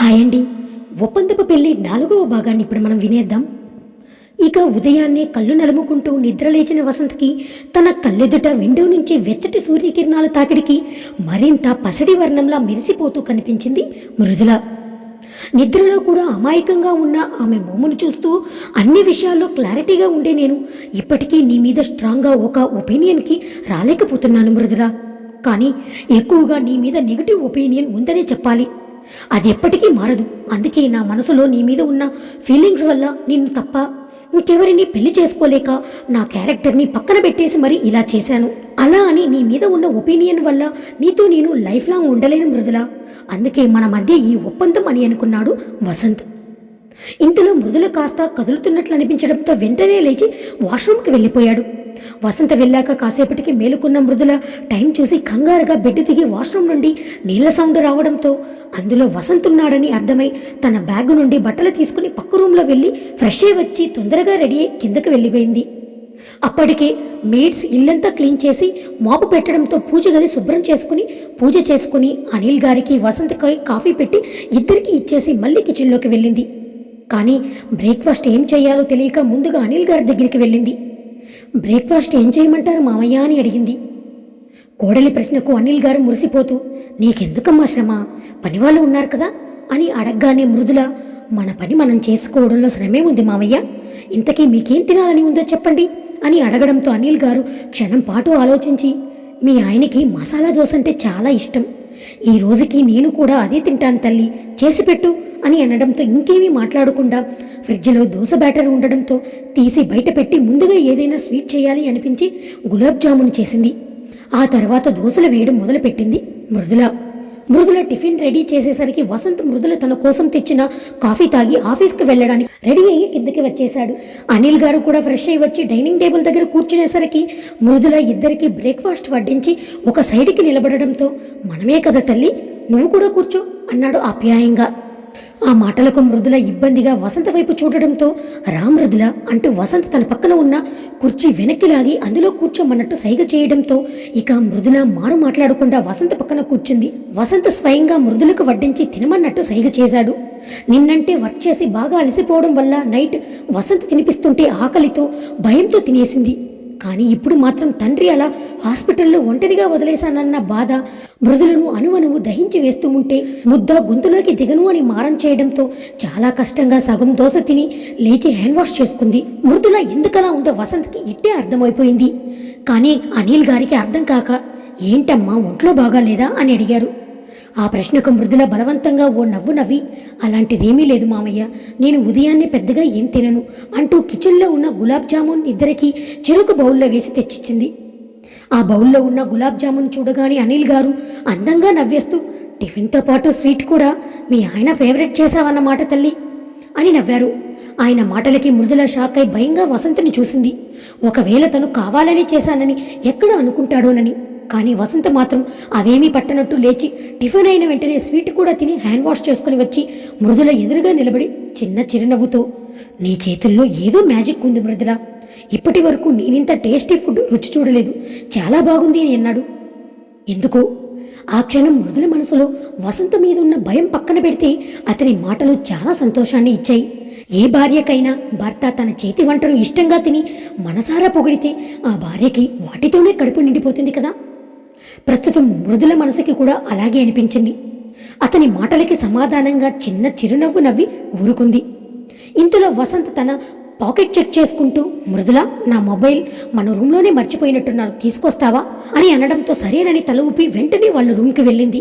Hi అండి. ఒప్పందపు పెళ్ళి నాలుగవ భాగాన్ని ఇప్పుడు మనం వినేద్దాం. ఇక ఉదయాన్నే కళ్ళు నలుముకుంటూ నిద్రలేచిన వసంత్కి తన కళ్ళెదుట విండో నుంచి వెచ్చటి సూర్యకిరణాల తాకిడికి మరింత పసడి వర్ణంలా మెరిసిపోతూ కనిపించింది మృదుల. నిద్రలో కూడా అమాయకంగా ఉన్న ఆమె మోమును చూస్తూ అన్ని విషయాల్లో క్లారిటీగా ఉండే నేను ఇప్పటికీ నీ మీద స్ట్రాంగ్గా ఒక ఒపీనియన్కి రాలేకపోతున్నాను మృదుల. కానీ ఎక్కువగా నీ మీద నెగిటివ్ ఒపీనియన్ ఉందనే చెప్పాలి. అది ఎప్పటికీ మారదు. అందుకే నా మనసులో నీ మీద ఉన్న ఫీలింగ్స్ వల్ల నిన్ను తప్ప ఇంకెవరిని పెళ్ళి చేసుకోలేక నా క్యారెక్టర్ని పక్కన పెట్టేసి మరి ఇలా చేశాను. అలా అని నీ మీద ఉన్న ఒపీనియన్ వల్ల నీతో నేను లైఫ్ లాంగ్ ఉండలేను మృదుల. అందుకే మన మధ్య ఈ ఒప్పందం అని అనుకున్నాడు వసంత్. ఇంతలో మృదుల కాస్త కదులుతున్నట్లు అనిపించడంతో వెంటనే లేచి వాష్రూమ్కి వెళ్ళిపోయాడు. వసంత వెళ్ళాక కాసేపటికి మేలుకున్న మృదుల టైం చూసి కంగారుగా బెడ్ దిగి వాష్రూమ్ నుండి నీళ్ళ సౌండ్ రావడంతో అందులో వసంత్ ఉన్నాడని అర్థమై తన బ్యాగ్ నుండి బట్టలు తీసుకుని పక్క రూమ్లో వెళ్ళి ఫ్రెష్ అయి వచ్చి తొందరగా రెడీ అయి కిందకు వెళ్ళిపోయింది. అప్పటికే మేడ్స్ ఇల్లంతా క్లీన్ చేసి మాపు పెట్టడంతో పూజ గది శుభ్రం చేసుకుని పూజ చేసుకుని అనిల్ గారికి వసంతకి కాఫీ పెట్టి ఇద్దరికి ఇచ్చేసి మళ్ళీ కిచెన్లోకి వెళ్ళింది. కానీ బ్రేక్ఫాస్ట్ ఏం చేయాలో తెలియక ముందుగా అనిల్ గారి దగ్గరికి వెళ్ళింది. బ్రేక్ఫాస్ట్ ఏం చేయమంటారు మామయ్య? అని అడిగింది. కోడలి ప్రశ్నకు అనిల్ గారు మురిసిపోతూ నీకెందుకమ్మా శ్రమ? పనివాళ్ళు ఉన్నారు కదా? అని అడగగానే మృదుల మన పని మనం చేసుకోవడంలో శ్రమే ఉంది మామయ్య. ఇంతకీ మీకేం తినాలని ఉందో చెప్పండి అని అడగడంతో అనిల్ గారు క్షణం పాటు ఆలోచించి మీ ఆయనకి మసాలా దోశ అంటే చాలా ఇష్టం. ఈ రోజుకి నేను కూడా అదే తింటాను తల్లి చేసి పెట్టు అని అనడంతో ఇంకేమీ మాట్లాడకుండా ఫ్రిడ్జ్లో దోశ బ్యాటర్ ఉండడంతో తీసి బయట పెట్టి ముందుగా ఏదైనా స్వీట్ చేయాలి అనిపించి గులాబ్ జామున్ చేసింది. ఆ తర్వాత దోశలు వేయడం మొదలుపెట్టింది మృదుల. మృదుల టిఫిన్ రెడీ చేసేసరికి వసంత్ మృదుల తన కోసం తెచ్చిన కాఫీ తాగి ఆఫీస్కి వెళ్ళడానికి రెడీ అయ్యి కిందకి వచ్చేశాడు. అనిల్ గారు కూడా ఫ్రెష్ అయ్యి వచ్చి డైనింగ్ టేబుల్ దగ్గర కూర్చునేసరికి మృదుల ఇద్దరికి బ్రేక్ఫాస్ట్ వడ్డించి ఒక సైడ్కి నిలబడడంతో మనమే కదా తల్లి నువ్వు కూడా కూర్చో అన్నాడు ఆప్యాయంగా. ఆ మాటలకు మృదుల ఇబ్బందిగా వసంత వైపు చూడడంతో రా మృదుల అంటూ వసంత్ తన పక్కన ఉన్న కుర్చీ వెనక్కి లాగి అందులో కూర్చోమన్నట్టు సైగ చేయడంతో ఇక మృదుల మారు మాట్లాడకుండా వసంత పక్కన కూర్చుంది. వసంత స్వయంగా మృదులకు వడ్డించి తినమన్నట్టు సైగ చేశాడు. నిన్నంటే వర్క్ చేసి బాగా అలసిపోవడం వల్ల నైట్ వసంత్ తినిపిస్తుంటే ఆకలితో భయంతో తినేసింది. కానీ ఇప్పుడు మాత్రం తండ్రి అలా హాస్పిటల్లో ఒంటరిగా వదిలేశానన్న బాధ మృదులను అణువణువు దహించి వేస్తూ ఉంటే ముద్ద గొంతులోకి దిగను అని మారం చేయడంతో చాలా కష్టంగా సగం దోశ తిని లేచి హ్యాండ్ వాష్ చేసుకుంది. మృదుల ఎందుకలా ఉందో వసంత్కి ఇట్టే అర్థమైపోయింది. కానీ అనిల్ గారికి అర్థం కాక ఏంటమ్మా ఒంట్లో బాగాలేదా? అని అడిగారు. ఆ ప్రశ్నకు మృదుల బలవంతంగా ఓ నవ్వు నవ్వి అలాంటిదేమీ లేదు మామయ్య నేను ఉదయాన్నే పెద్దగా ఏం తినను అంటూ కిచెన్లో ఉన్న గులాబ్ జామున్ ఇద్దరికి చెరుకు బౌల్లో వేసి తెచ్చిచ్చింది. ఆ బౌల్లో ఉన్న గులాబ్ జామున్ చూడగానే అనిల్ గారు అందంగా నవ్వేస్తూ టిఫిన్తో పాటు స్వీట్ కూడా మీ ఆయన ఫేవరెట్ చేశావన్నమాట తల్లి అని నవ్వారు. ఆయన మాటలకి మృదుల షాక్ అయి భయంగా వసంతని చూసింది. ఒకవేళ తను కావాలని చేశానని ఎక్కడ అనుకుంటాడోనని కానీ వసంత మాత్రం అవేమీ పట్టనట్టు లేచి టిఫిన్ అయిన వెంటనే స్వీట్ కూడా తిని హ్యాండ్ వాష్ చేసుకుని వచ్చి మృదుల ఎదురుగా నిలబడి చిన్న చిరునవ్వుతో నీ చేతుల్లో ఏదో మ్యాజిక్ ఉంది మృదుల. ఇప్పటి వరకు నేనింత టేస్టీ ఫుడ్ రుచి చూడలేదు. చాలా బాగుంది అని అన్నాడు. ఎందుకో? ఆ క్షణం మృదుల మనసులో వసంత మీద ఉన్న భయం పక్కన పెడితే అతని మాటలు చాలా సంతోషాన్ని ఇచ్చాయి. ఏ భార్యకైనా భర్త తన చేతి వంటను ఇష్టంగా తిని మనసారా పొగిడితే ఆ భార్యకి వాటితోనే కడుపు నిండిపోతుంది కదా. ప్రస్తుతం మృదుల మనసుకి కూడా అలాగే అనిపించింది. అతని మాటలకి సమాధానంగా చిన్న చిరునవ్వు నవ్వి ఊరుకుంది. ఇంతలో వసంత్ తన పాకెట్ చెక్ చేసుకుంటూ మృదుల నా మొబైల్ మన రూమ్లోనే మర్చిపోయినట్టున్నాను తీసుకొస్తావా? అని అనడంతో సరేనని తల ఊపి వెంటనే వాళ్ళ రూమ్కి వెళ్ళింది.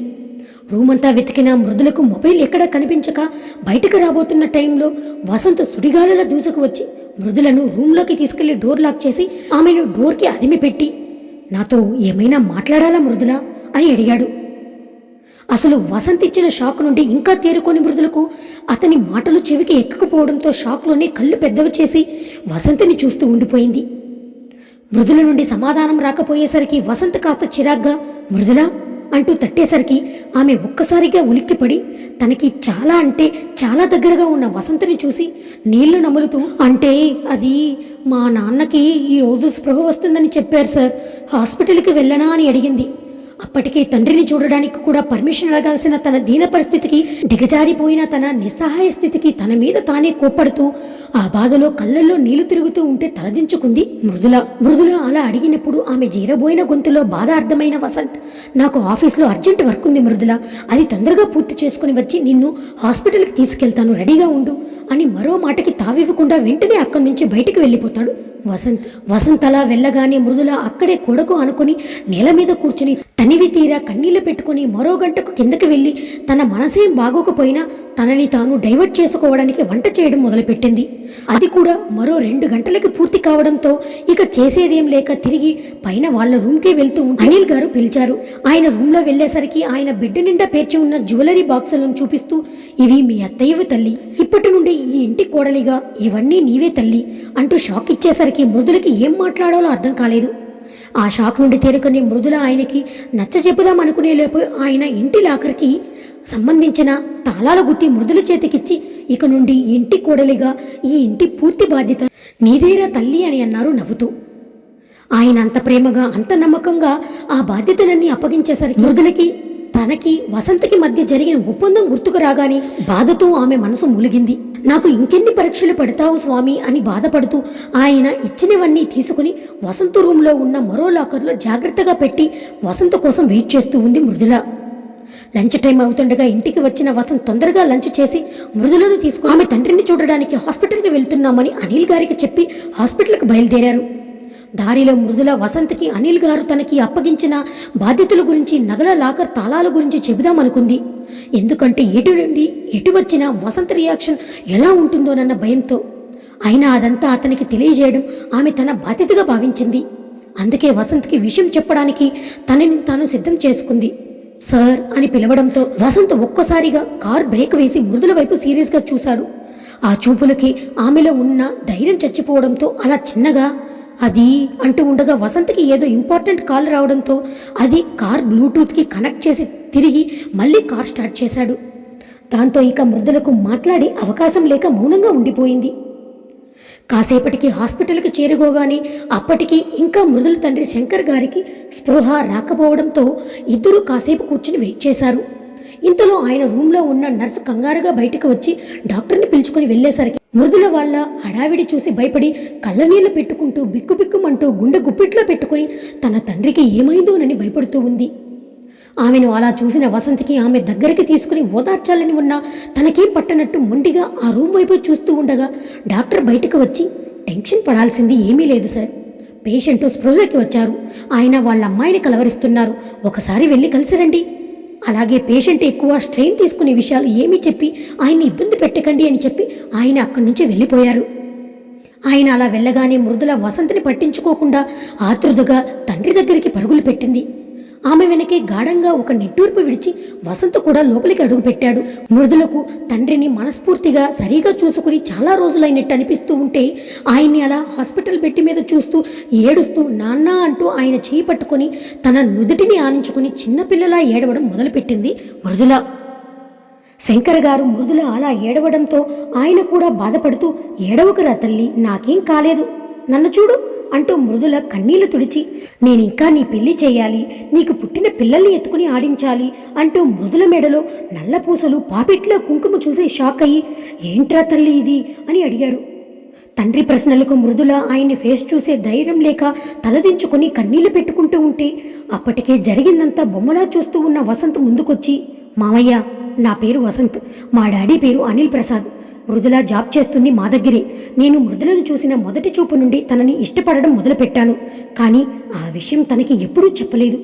రూమ్ అంతా వెతికిన మృదులకు మొబైల్ ఎక్కడా కనిపించక బయటకు రాబోతున్న టైంలో వసంత్ సుడిగాలుల దూసుకు వచ్చి మృదులను రూమ్లోకి తీసుకెళ్ళి డోర్ లాక్ చేసి ఆమెను డోర్కి అదిమి పెట్టి నాతో ఏమైనా మాట్లాడాలా మృదులా? అని అడిగాడు. అసలు వసంత్ ఇచ్చిన షాక్ నుండి ఇంకా తేరుకొని మృదులకు అతని మాటలు చెవికి ఎక్కకపోవడంతో షాక్లోనే కళ్ళు పెద్దవి చేసి వసంత్ని చూస్తూ ఉండిపోయింది. మృదుల నుండి సమాధానం రాకపోయేసరికి వసంత్ కాస్త చిరాగ్గా మృదులా అంటూ తట్టేసరికి ఆమె ఒక్కసారిగా ఉలిక్కిపడి తనకి చాలా అంటే చాలా దగ్గరగా ఉన్న వసంతని చూసి నీళ్ళు నములుతూ అంటే అది మా నాన్నకి ఈ రోజు స్పృహ వస్తుందని చెప్పారు సార్. హాస్పిటల్కి వెళ్ళనా అని అడిగింది. అప్పటికే తండ్రిని చూడడానికి కూడా పర్మిషన్ అడగాల్సిన తన దీన పరిస్థితికి దిగజారిపోయిన తన నిస్సహాయ స్థితికి తన మీద తానే కోప్పడుతూ ఆ బాధలో కళ్ళల్లో నీళ్ళు తిరుగుతూ ఉంటే తలదించుకుంది మృదుల. మృదుల అలా అడిగినప్పుడు ఆమె జీరబోయిన గొంతులో బాధ అర్థమైన వసంత్ నాకు ఆఫీస్లో అర్జెంట్ వర్క్ ఉంది మృదుల అది తొందరగా పూర్తి చేసుకుని వచ్చి నిన్ను హాస్పిటల్కి తీసుకెళ్తాను రెడీగా ఉండు అని మరో మాటకి తావివ్వకుండా వెంటనే అక్కడి నుంచి బయటికి వెళ్ళిపోతాడు వసంత్ వసంత్ అలా వెళ్ళగానే మృదుల అక్కడే కొడకు అనుకుని నేల మీద కూర్చుని తనివి తీరా కన్నీళ్ళు పెట్టుకుని మరో గంటకు కిందకి వెళ్ళి తన మనసేం బాగోకపోయినా తనని తాను డైవర్ట్ చేసుకోవడానికి వంట చేయడం మొదలుపెట్టింది. అది కూడా మరో రెండు గంటలకి పూర్తి కావడంతో ఇక చేసేదేం లేక తిరిగి పైన వాళ్ళ రూమ్కే వెళ్తూ అనిల్ గారు పిలిచారు. ఆయన రూమ్లో వెళ్ళేసరికి ఆయన బెడ్ నిండా పేర్చి ఉన్న జ్యువెలరీ బాక్సులను చూపిస్తూ ఇవి మీ అత్తయ్యవి తల్లి. ఇప్పటి నుండి ఈ ఇంటి కోడలిగా ఇవన్నీ నీవే తల్లి అంటూ షాక్ ఇచ్చేసరికి మృదులకి ఏం మాట్లాడాలో అర్థం కాలేదు. ఆ షాక్ నుండి తేరుకొని మృదుల ఆయనకి నచ్చ చెప్పుదాం అనుకునే లోపు ఆయన ఇంటి లాకర్కి సంబంధించిన తాళాల గుత్తి మృదుల చేతికిచ్చి ఇక నుండి ఇంటి కోడలిగా ఈ ఇంటి పూర్తి బాధ్యత నీదేరా తల్లి అని అన్నారు నవ్వుతూ. ఆయన అంత ప్రేమగా అంత నమ్మకంగా ఆ బాధ్యతలన్నీ అప్పగించేసరికి మృదులకి తనకి వసంతకి మధ్య జరిగిన ఒప్పందం గుర్తుకు రాగానే బాధతో ఆమె మనసు మూలిగింది. నాకు ఇంకెన్ని పరీక్షలు పెడతావు స్వామి అని బాధపడుతూ ఆయన ఇచ్చినవన్నీ తీసుకుని వసంత రూమ్లో ఉన్న మరో లాకర్లో జాగ్రత్తగా పెట్టి వసంత కోసం వెయిట్ చేస్తూ ఉంది మృదుల లంచ్ టైం అవుతుండగా ఇంటికి వచ్చిన వసంత్ తొందరగా లంచ్ చేసి మృదులను తీసుకుని ఆమె తండ్రిని చూడడానికి హాస్పిటల్కి వెళ్తున్నామని అనిల్ గారికి చెప్పి హాస్పిటల్కి బయలుదేరారు. దారిలో మృదుల వసంత్కి అనిల్ గారు తనకి అప్పగించిన బాధ్యతల గురించి నగల లాకర్ తాళాల గురించి చెబుదామనుకుంది. ఎందుకంటే ఎటు నుండి ఎటు వచ్చినా వసంత్ రియాక్షన్ ఎలా ఉంటుందోనన్న భయంతో. అయినా అదంతా అతనికి తెలియజేయడం ఆమె తన బాధ్యతగా భావించింది. అందుకే వసంత్కి విషయం చెప్పడానికి తనని తాను సిద్ధం చేసుకుంది. సార్ అని పిలవడంతో వసంత్ ఒక్కసారిగా కార్ బ్రేక్ వేసి మృదుల వైపు సీరియస్గా చూశాడు. ఆ చూపులకి ఆమెలో ఉన్న ధైర్యం చచ్చిపోవడంతో అలా చిన్నగా అది అంటూ ఉండగా వసంత్కి ఏదో ఇంపార్టెంట్ కాల్ రావడంతో అది కార్ బ్లూటూత్కి కనెక్ట్ చేసి తిరిగి మళ్ళీ కార్ స్టార్ట్ చేశాడు. దాంతో ఇక మృదులకు మాట్లాడే అవకాశం లేక మౌనంగా ఉండిపోయింది. కాసేపటికి హాస్పిటల్కి చేరుకోగానే అప్పటికి ఇంకా మృదుల తండ్రి శంకర్ గారికి స్పృహ రాకపోవడంతో ఇద్దరూ కాసేపు కూర్చుని వెయిట్ చేశారు. ఇంతలో ఆయన రూమ్లో ఉన్న నర్సు కంగారుగా బయటకు వచ్చి డాక్టర్ని పిలుచుకుని వెళ్ళేసరికి మృదుల వాళ్ళ హడావిడి చూసి భయపడి కళ్ళనీళ్ళు పెట్టుకుంటూ బిక్కుబిక్కుమంటూ గుండె గుప్పిట్లో పెట్టుకుని తన తండ్రికి ఏమైందోనని భయపడుతూ ఉంది. ఆమెను అలా చూసిన వసంతకి ఆమె దగ్గరికి తీసుకుని ఓదార్చాలని ఉన్నా తనకేం పట్టనట్టు మొండిగా ఆ రూమ్ వైపు చూస్తూ ఉండగా డాక్టర్ బయటకు వచ్చి టెన్షన్ పడాల్సింది ఏమీ లేదు సార్. పేషెంట్ స్పృహలోకి వచ్చారు. ఆయన వాళ్ళ అమ్మాయిని కలవరిస్తున్నారు. ఒకసారి వెళ్ళి కలిసి రండి. అలాగే పేషెంట్ ఎక్కువ స్ట్రెయిన్ తీసుకునే విషయాలు ఏమీ చెప్పి ఆయన్ని ఇబ్బంది పెట్టకండి అని చెప్పి ఆయన అక్కడి నుంచి వెళ్ళిపోయారు. ఆయన అలా వెళ్ళగానే మృదుల వసంతని పట్టించుకోకుండా ఆతృతగా తండ్రి దగ్గరికి పరుగులు పెట్టింది. ఆమె వెనకే గాఢంగా ఒక నిట్టూర్పు విడిచి వసంత కూడా లోపలికి అడుగుపెట్టాడు. మృదులకు తండ్రిని మనస్ఫూర్తిగా సరిగా చూసుకుని చాలా రోజులైనట్టు అనిపిస్తూ ఉంటే ఆయన్ని అలా హాస్పిటల్ బెట్టి మీద చూస్తూ ఏడుస్తూ నాన్న అంటూ ఆయన చేయి పట్టుకొని తన నుదుటిని ఆనించుకుని చిన్నపిల్లలా ఏడవడం మొదలుపెట్టింది మృదుల. శంకర్ గారు మృదుల అలా ఏడవడంతో ఆయన కూడా బాధపడుతూ ఏడవకురా తల్లి నాకేం కాలేదు. నన్ను చూడు. అంటూ మృదుల కన్నీళ్ళు తుడిచి నేనింకా నీ పెళ్ళి చేయాలి నీకు పుట్టిన పిల్లల్ని ఎత్తుకుని ఆడించాలి అంటూ మృదుల మెడలో నల్ల పూసలు పాపిట్లో కుంకుమ చూసి షాక్ అయ్యి ఏంట్రా తల్లి ఇది? అని అడిగారు. తండ్రి ప్రశ్నలకు మృదుల ఆయన్ని ఫేస్ చూసే ధైర్యం లేక తలదించుకుని కన్నీళ్ళు పెట్టుకుంటూ ఉంటే అప్పటికే జరిగిందంతా బొమ్మలా చూస్తూ ఉన్న వసంత్ ముందుకొచ్చి మామయ్య నా పేరు వసంత్ మా డాడీ పేరు అనిల్ ప్రసాద్. మృదుల జాబ్ చేస్తుంది మా దగ్గరే నేను మృదులను చూసిన మొదటి చూపు నుండి తనని ఇష్టపడడం మొదలుపెట్టాను. కానీ ఆ విషయం తనకి ఎప్పుడూ చెప్పలేదు.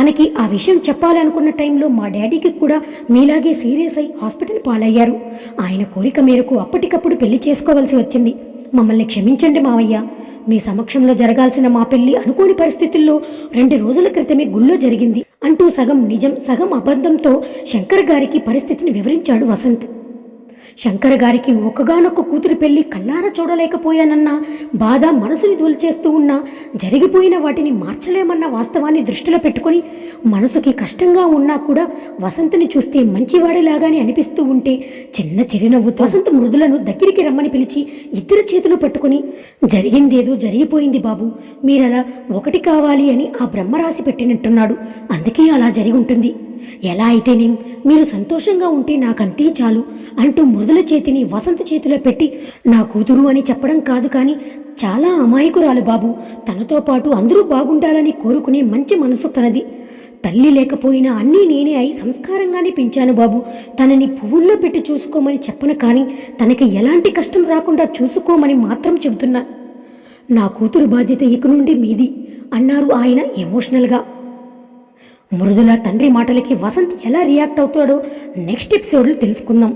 తనకి ఆ విషయం చెప్పాలనుకున్న టైంలో మా డాడీకి కూడా మీలాగే సీరియస్ అయి హాస్పిటల్ పాలయ్యారు. ఆయన కోరిక మేరకు అప్పటికప్పుడు పెళ్ళి చేసుకోవాల్సి వచ్చింది. మమ్మల్ని క్షమించండి మావయ్య. మీ సమక్షంలో జరగాల్సిన మా పెళ్ళి అనుకోని పరిస్థితుల్లో రెండు రోజుల క్రితమే గుళ్ళో జరిగింది. అంటూ సగం నిజం సగం అబద్ధంతో శంకర్ గారికి పరిస్థితిని వివరించాడు వసంత్. శంకర గారికి ఒకగానొక్క కూతురి పెళ్ళి కళ్ళార చూడలేకపోయానన్న బాధ మనసుని దూల్చేస్తూ ఉన్నా జరిగిపోయిన వాటిని మార్చలేమన్న వాస్తవాన్ని దృష్టిలో పెట్టుకొని మనసుకి కష్టంగా ఉన్నా కూడా వసంతని చూస్తే మంచివాడిలాగానే అనిపిస్తూ ఉంటే చిన్న చిరునవ్వుతో వసంత మృదులను దగ్గరికి రమ్మని పిలిచి ఇద్దరు చేతులు పట్టుకొని జరిగిందేదో జరిగిపోయింది బాబు మీరలా ఒకటి కావాలి అని ఆ బ్రహ్మరాశి పెట్టినట్టున్నాడు అందుకే అలా జరిగి ఉంటుంది ఎలా అయితేనేం మీరు సంతోషంగా ఉంటే నాకంతే చాలు అంటూ మృదుల చేతిని వసంత చేతిలో పెట్టి నా కూతురు అని చెప్పడం కాదు కానీ చాలా అమాయకురాలు బాబు. తనతో పాటు అందరూ బాగుండాలని కోరుకునే మంచి మనసు తనది. తల్లి లేకపోయినా అన్నీ నేనే అయి సంస్కారంగానే పెంచాను బాబు. తనని పువ్వుల్లో పెట్టి చూసుకోమని చెప్పను కానీ తనకి ఎలాంటి కష్టం రాకుండా చూసుకోమని మాత్రం చెబుతున్నా. నా కూతురు బాధ్యత ఇక నుండి మీది అన్నారు ఆయన ఎమోషనల్గా. మృదుల తండ్రి మాటలకి వసంత్ ఎలా రియాక్ట్ అవుతాడో నెక్స్ట్ ఎపిసోడ్లో తెలుసుకుందాం.